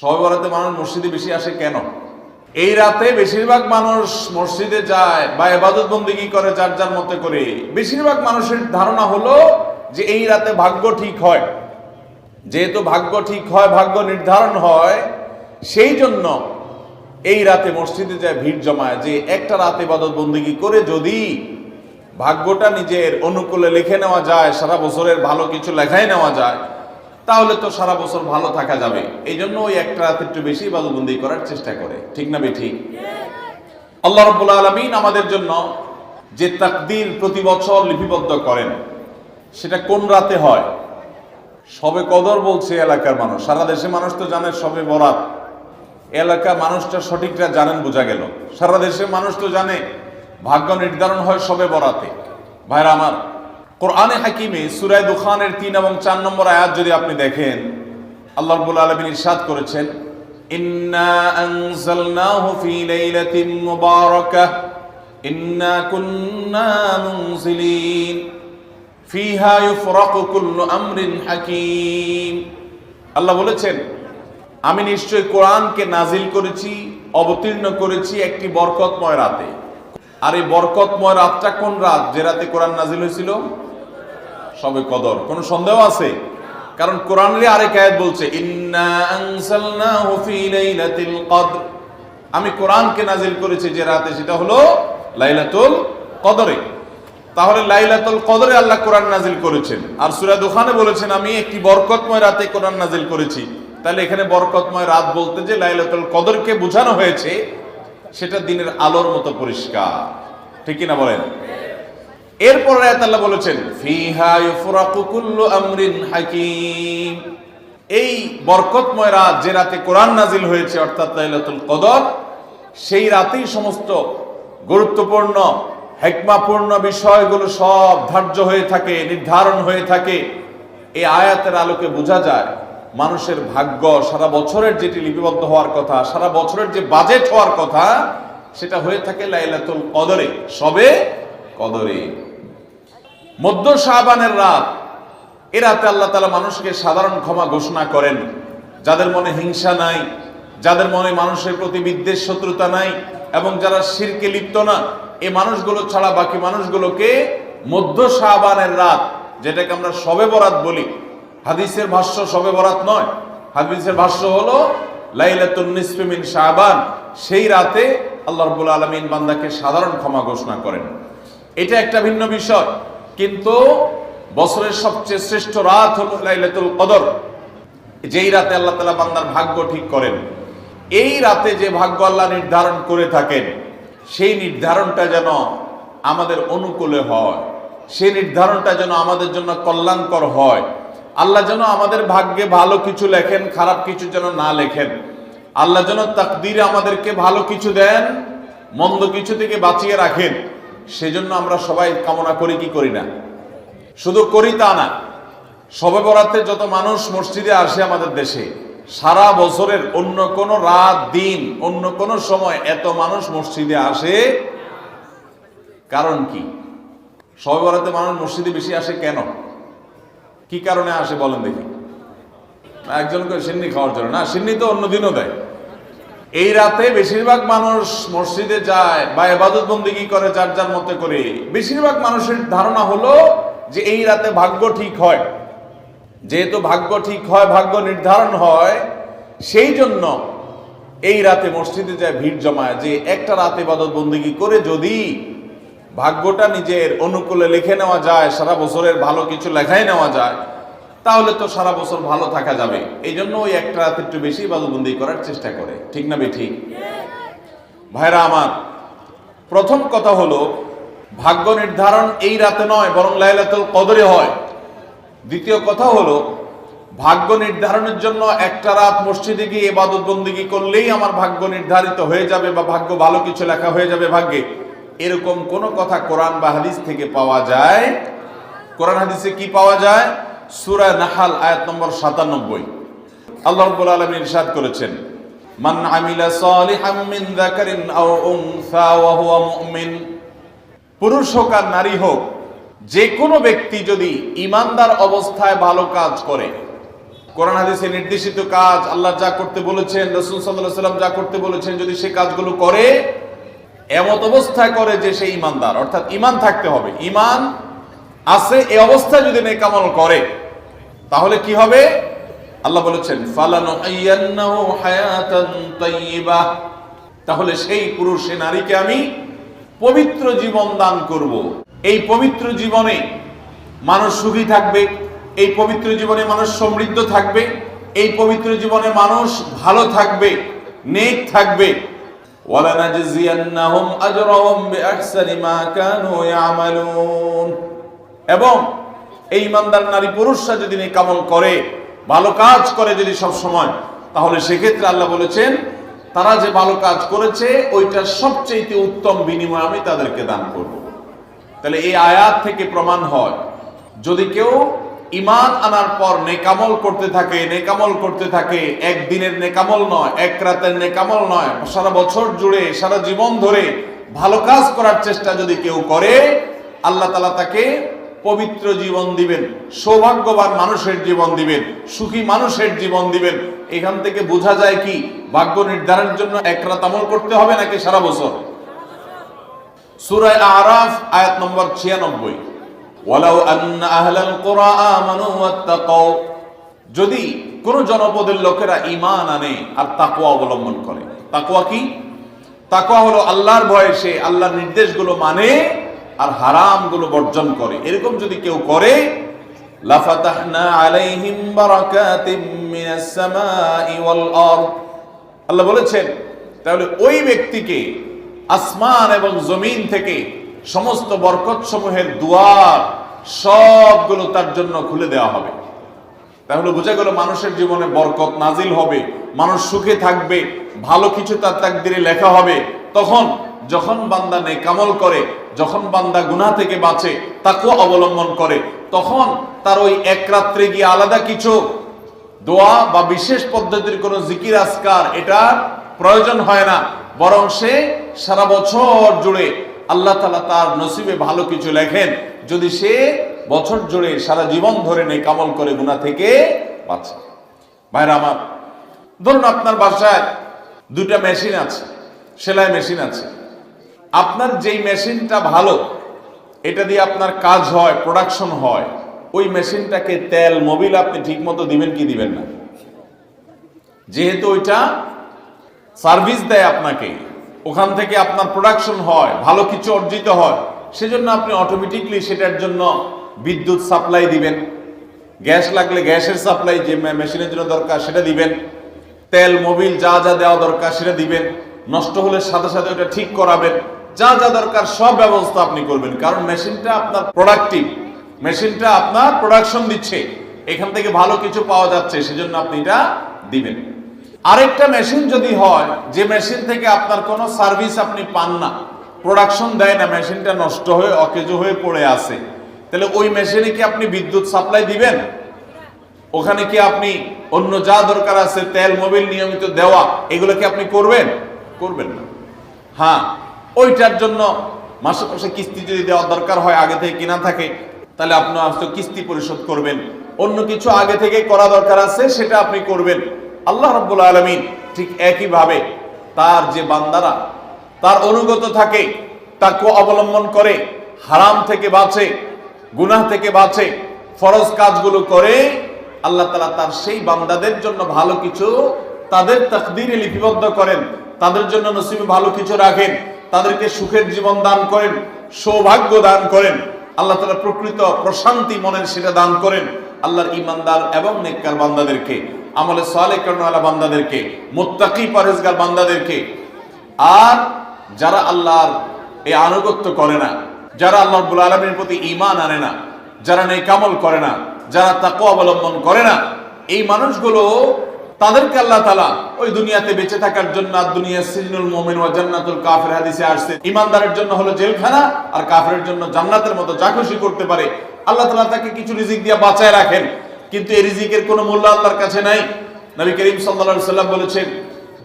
সবে বরাতে মানুষ মসজিদে বেশি আসে কেন? এই রাতে বেশিরভাগ মানুষ মসজিদে যায় বা এবাদত বন্দিগি করে যার যার মতে করে। বেশিরভাগ মানুষের ধারণা হলো যে এই রাতে ভাগ্য ঠিক হয়। যেহেতু ভাগ্য ঠিক হয়, ভাগ্য নির্ধারণ হয়, সেই জন্য এই রাতে মসজিদে যায় ভিড় জমায় যে একটা রাতে ইবাদত বন্দিগি করে যদি ভাগ্যটা নিজের অনুকূলে লিখে নেওয়া যায়, সারা বছরের ভালো কিছু লেখাই নেওয়া যায় তাহলে তো সারা বছর ভালো থাকা যাবে। এই জন্য ওই একটা রাত একটু বেশি ইবাদতবন্দি করার চেষ্টা করে। ঠিক না ঠিক আল্লাহ রব্বুল আলমিন আমাদের জন্য যে তাকদির প্রতি বছর লিপিবদ্ধ করেন, সেটা কোন রাতে হয়? সবে কদর বলছে এলাকার মানুষ। সারা দেশে মানুষ তো জানে সবে বরাত। এলাকার মানুষটা সঠিকটা জানেন বোঝা গেল। সারা দেশের মানুষ তো জানে, ভাগ্য নির্ধারণ হয় সবে বরাতে। ভাইরা আমার কোরআনে হাকিমে সুরায় দুখানের তিন এবং চার নম্বর আয়াত যদি আপনি দেখেন, আল্লাহ রব্বুল আলমিন ইরশাদ করেছেন, ইন্না আমরিন হাকিম। আল্লাহ বলেছেন, আমি নিশ্চয় কোরআনকে নাজিল করেছি, অবতীর্ণ করেছি একটি বরকতময় রাতে। আর এই বরকতময় রাতটা কোন রাত? যে রাতে কোরআন নাজিল হয়েছিল? সবে কদর। কোনো সন্দেহ আছে? কারণ কোরআনের আরেক আয়াত বলছে আমি কোরআনকে নাজিল করেছি যে রাতে, সেটা হলো লাইলাতুল কদরে। তাহলে লাইলাতুল কদরে আল্লাহ কোরআন নাজিল করেছেন। আর সূরা দুখানে বলেছেন, আমি একটি বরকতময় রাতে কোরআন নাজিল করেছি। তাহলে এখানে বরকতময় রাত বলতে যে লাইলাতুল কদরকে বোঝানো হয়েছে, সেটা দিনের আলোর মতো পরিষ্কার। ঠিক কি না বলেন? এরপর আয়াত আল্লাহ বলেছেন, ফিহা ইউফরাকু কুল্লু আমরিন হাকিম। এই বরকতময় রাত যে রাতে কোরআন নাজিল হয়েছে, অর্থাৎ লাইলাতুল কদর, সেই রাতেই সমস্ত গুরুত্বপূর্ণ, হেকমাপূর্ণ বিষয়গুলো সব ধার্য হয়ে থাকে, নির্ধারণ হয়ে থাকে। এই আয়াতের আলোকে বোঝা যায়, মানুষের ভাগ্য সারা বছরের যেটি লিপিবদ্ধ হওয়ার কথা, সারা বছরের যে বাজেট হওয়ার কথা, সেটা হয়ে থাকে লাইলাতুল কদরে। সবে কদরে। মধ্য শাহবানের রাত। এ রাতে আল্লাহ তালা মানুষকে সাধারণ ক্ষমা ঘোষণা করেন। যাদের মনে হিংসা নাই, যাদের মনে মানুষের প্রতি বিদ্বেষ, শত্রুতা নাই, এবং যারা শিরকে লিপ্ত না এই মানুষগুলো ছাড়া বাকি মানুষগুলোকে মধ্য শাহবানের রাত, যেটাকে আমরা সবে বরাত বলি। হাদিসের ভাষ্য সবে বরাত নয়। হাদিসের ভাষ্য হলো, লাইলাতুন নিসফি শাহবান। সেই রাতে আল্লাহ রাব্বুল আলামিন বান্দাকে সাধারণ ক্ষমা ঘোষণা করেন। এটা একটা ভিন্ন বিষয়। কিন্তু বছরের সবচেয়ে শ্রেষ্ঠ রাত হলো লাইলাতুল কদর। যেই রাতে আল্লাহ তালা বান্দার ভাগ্য ঠিক করেন, এই রাতে যে ভাগ্য আল্লাহ নির্ধারণ করে থাকেন, সেই নির্ধারণটা যেন আমাদের অনুকূলে হয়, সেই নির্ধারণটা যেন আমাদের জন্য কল্যাণকর হয়। আল্লাহ যেন আমাদের ভাগ্যে ভালো কিছু লেখেন, খারাপ কিছু যেন না লেখেন। আল্লাহ যেন তাকদিরে আমাদেরকে ভালো কিছু দেন, মন্দ কিছু থেকে বাঁচিয়ে রাখেন। সেজন্য আমরা সবাই কামনা করি কি করি না? শুধু করি তা না সবে বরাতে যত মানুষ মসজিদে আসে আমাদের দেশে সারা বছরের অন্য কোনো রাত দিন অন্য কোনো সময় এত মানুষ মসজিদে আসে। কারণ কি? সবে বরাতে মানুষ মসজিদে বেশি আসে কেন? কি কারণে আসে বলেন দেখি। না, একজন করে সিন্নি খাওয়ার জন্য। না সিন্নি তো অন্য দিনও দেয়। এই রাতে বেশিরভাগ মানুষ মসজিদে যায় বা এবাদত বন্দিগি করে যার যার মতে করে। বেশিরভাগ মানুষের ধারণা হলো যে এই রাতে ভাগ্য ঠিক হয়। যেহেতু ভাগ্য ঠিক হয়, ভাগ্য নির্ধারণ হয়, সেই জন্য এই রাতে মসজিদে যায় ভিড় জমায় যে একটা রাতে ইবাদত বন্দিগি করে যদি ভাগ্যটা নিজের অনুকূলে লিখে নেওয়া যায়, সারা বছরের ভালো কিছু লেখাই নেওয়া যায়। তাহলে তো সারা বছর ভালো থাকা যাবে। এই জন্য ওই একটা রাত একটু বেশি ইবাদতবন্দি করার চেষ্টা করে। ঠিক না ঠিক ভাইরা আমার, প্রথম কথা হলো, ভাগ্য নির্ধারণ এই রাতে নয়, বরং লাইলাতুল কদরে হয়। দ্বিতীয় কথা হলো, ভাগ্য নির্ধারণের জন্য একটা রাত মসজিদে গিয়ে ইবাদত বন্দিগি করলেই আমার ভাগ্য নির্ধারিত হয়ে যাবে বা ভাগ্য ভালো কিছু লেখা হয়ে যাবে ভাগ্যে। এরকম কোনো কথা কোরআন বা হাদিস থেকে পাওয়া যায়? কোরআন হাদিসে কি পাওয়া যায়? সূরা নাহাল আয়াত নম্বর সাতানব্বই। আল্লাহ রাব্বুল আলামিন ইরশাদ করেছেন, মান আমিলা সালিহাম মিন যাকারিন আও উনসা ওয়া হুয়া মুমিন। পুরুষ হোক আর নারী হোক যে কোনো ব্যক্তি যদি ইমানদার অবস্থায় ভালো কাজ করে, কোরআন হাদিসে নির্দেশিত কাজ, আল্লাহ যা করতে বলেছেন, রসুল সাল্লাহ সাল্লাম যা করতে বলেছেন, যদি সে কাজগুলো করে, এমত অবস্থায় করে যে সে ইমানদার অর্থাৎ ইমান থাকতে হবে। ইমান আছে এই অবস্থায় যদি নেকামল করে, তাহলে কি হবে? আল্লাহ বলেছেন তাহলে সেই পুরুষ, নারীকে আমি পবিত্র জীবন দান করব। এই পবিত্র জীবনে মানুষ সুখী থাকবে, এই পবিত্র জীবনে মানুষ সমৃদ্ধ থাকবে, এই পবিত্র জীবনে মানুষ ভালো থাকবে, নেক থাকবে। ওয়ালানাজজিয়ান্নাহুম আজরাহুম বিআহসানি মা কানু ইয়ামালুন। এবং এই ইমানদার নারী পুরুষরা যদি নেকামল করে, ভালো কাজ করে যদি সব সময় তাহলে সেক্ষেত্রে আল্লাহ বলেছেন, তারা যে ভালো কাজ করেছে ওইটা সবচেয়ে উত্তম বিনিময় আমি তাদেরকে দান করব। তাহলে এই আয়াত থেকে প্রমাণ হয়, যদি কেউ ইমান আনার পর নেকামল করতে থাকে নেকামল করতে থাকে, একদিনের নেকামল নয়, এক রাতের নেকামল নয়, সারা বছর জুড়ে, সারা জীবন ধরে ভালো কাজ করার চেষ্টা যদি কেউ করে, আল্লাহ তালা তাকে পবিত্র জীবন দিবেন, সৌভাগ্যবান মানুষের জীবন দিবেন, সুখী মানুষের জীবন দিবেন। এখান থেকে বোঝা যায় কি, ভাগ্য নির্ধারণের জন্য এক রাত আমল করতে হবে নাকি সারা বছর? সুরায় আরাফ, আয়াত নম্বর ছিয়ানব্বই। ওয়ালাউ আন্না আহলাল কুরা আমানু ওয়াত্তাকাও যদি কোন জনপদের লোকেরা ঈমান আনে আর তাকওয়া অবলম্বন করে, তাকওয়া কি? তাকওয়া হলো আল্লাহর ভয়ে সে আল্লাহর নির্দেশগুলো মানে আর হারামগুলো বর্জন করে। এরকম যদি কেউ করে, লাফাতাহনা আলাইহিম বারাকাতিম মিনাস আল্লাহ বলেছেন, তাহলে ওই ব্যক্তিকে আসমান এবং জমিন থেকে সমস্ত বরকত সমূহের দুয়ার সবগুলো তার জন্য খুলে দেওয়া হবে। তাহলে বোঝা গেল মানুষের জীবনে বরকত নাজিল হবে, মানুষ সুখে থাকবে, ভালো কিছু তার তাকদিরে লেখা হবে, তখন যখন বান্দা নেকামল করে, যখন বান্দা গুনা থেকে বাঁচে তাকেও অবলম্বন করে, তখন তার ওই এক রাত্রে গিয়ে আলাদা কিছু দোয়া বা বিশেষ পদ্ধতির কোনো জিকির আসকার এটা প্রয়োজন হয় না। বরং সে সারা বছর জুড়ে আল্লাহ তালা তার নসিবে ভালো কিছু লেখেন। যদি সে বছর জুড়ে সারা জীবন ধরে নেই কামল করে গুণা থেকে বাঁচে। ভাইরা আমার, ধরুন আপনার বাসায় দুটা মেশিন আছে, সেলাই মেশিন আছে। আপনার যেই মেশিনটা ভালো, এটা দিয়ে আপনার কাজ হয় প্রোডাকশন হয়, ওই মেশিনটাকে তেল মোবিল আপনি ঠিক মতো দিবেন কি দিবেন না? যেহেতু ওইটা সার্ভিস দেয় আপনাকে, ওখান থেকে আপনার প্রোডাকশন হয়, ভালো কিছু অর্জিত হয়, সেজন্য আপনি অটোমেটিকলি সেটার জন্য বিদ্যুৎ সাপ্লাই দিবেন। গ্যাস লাগলে গ্যাসের সাপ্লাই যে মেশিনের জন্য দরকার, সেটা দিবেন। তেল মোবিল যা যা দেওয়া দরকার, সেটা দিবেন। নষ্ট হলে সাথে সাথে ওটা ঠিক করাবেন। যা যা দরকার সব ব্যবস্থা আপনি করবেন। কারণ মেশিনটা আপনার প্রোডাক্টিভ মেশিনটা আপনার প্রোডাকশন দিচ্ছে। এখান থেকে ভালো কিছু পাওয়া যাচ্ছে, সেজন্য আপনি এটা দিবেন। আরেকটা মেশিন যদি হয়, যে মেশিন থেকে আপনার কোনো সার্ভিস আপনি পান না প্রোডাকশন দেয় না, মেশিনটা নষ্ট হয়ে, অকেজো হয়ে পড়ে আছে, তাহলে ওই মেশিনে কি আপনি বিদ্যুৎ সাপ্লাই দিবেন? ওখানে কি আপনি অন্য যা দরকার আছে, তেল মোবিল নিয়মিত দেওয়া, এগুলো কি আপনি করবেন? করবেন না। হ্যাঁ ওইটার জন্য মাসে মাসে কিস্তি যদি দেওয়ার দরকার হয়, আগে থেকে কিনা থাকে, তাহলে আপনি হয়তো কিস্তি পরিশোধ করবেন। অন্য কিছু আগে থেকে করা দরকার আছে, সেটা আপনি করবেন। আল্লাহ রাব্বুল আলামিন ঠিক একইভাবে তার যে বান্দারা, তার অনুগত থাকে, তাকে অবলম্বন করে, হারাম থেকে বাঁচে, গুনাহ থেকে বাঁচে, ফরজ কাজগুলো করে, আল্লাহ তালা তার সেই বান্দাদের জন্য ভালো কিছু তাদের তাকদিরে লিপিবদ্ধ করেন। তাদের জন্য নসিবে ভালো কিছু রাখেন। তাদেরকে সুখের জীবন দান করেন, সৌভাগ্য দান করেন, আল্লাহ তালা প্রকৃত প্রশান্তি মনের সেটা দান করেন, আল্লাহর ইমানদার এবং নেককার বান্দাদেরকে, আমলে সালে কর্ণওয়ালা বান্দাদেরকে, মোত্তাকি পরেজগার বান্দাদেরকে। আর যারা আল্লাহর এই আনুগত্য করে না, যারা আল্লাহ রব্বুল আলমীর প্রতি ইমান আনে না, যারা নেই কামল করে না, যারা তাকে অবলম্বন করে না, এই মানুষগুলো তাদেরকে আল্লাহ তালা ওই দুনিয়াতে বেঁচে থাকার জন্য আর দুনিয়া সিজনুল মোমিন ওয়া জান্নাতুল কাফের হাদিসে আসছে। ইমানদারের জন্য হলো জেলখানা আর কাফের জন্য জান্নাতের মতো যা খুশি করতে পারে। আল্লাহ তালা তাকে কিছু রিজিক দিয়ে বাঁচায় রাখেন, কিন্তু এই রিজিকের কোনো মূল্য আল্লাহর কাছে নাই। নবী করিম সাল্লাল্লাহু সাল্লাম বলেছেন,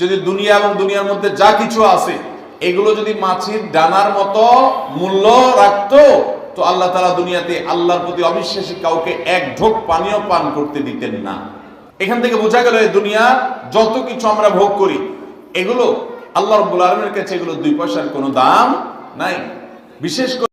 যদি দুনিয়া এবং দুনিয়ার মধ্যে যা কিছু আছে, এগুলো যদি মাছির ডানার মতো মূল্য রাখতো, তো আল্লাহ তালা দুনিয়াতে আল্লাহর প্রতি অবিশ্বাসী কাউকে এক ঢোক পানীয় পান করতে দিতেন না। এখান থেকে বোঝা গেল দুনিয়া যত কিছু আমরা ভোগ করি, এগুলো আল্লাহ রব্বুল আলমের কাছে এগুলো দুই পয়সার কোনো দাম নাই। বিশেষ করে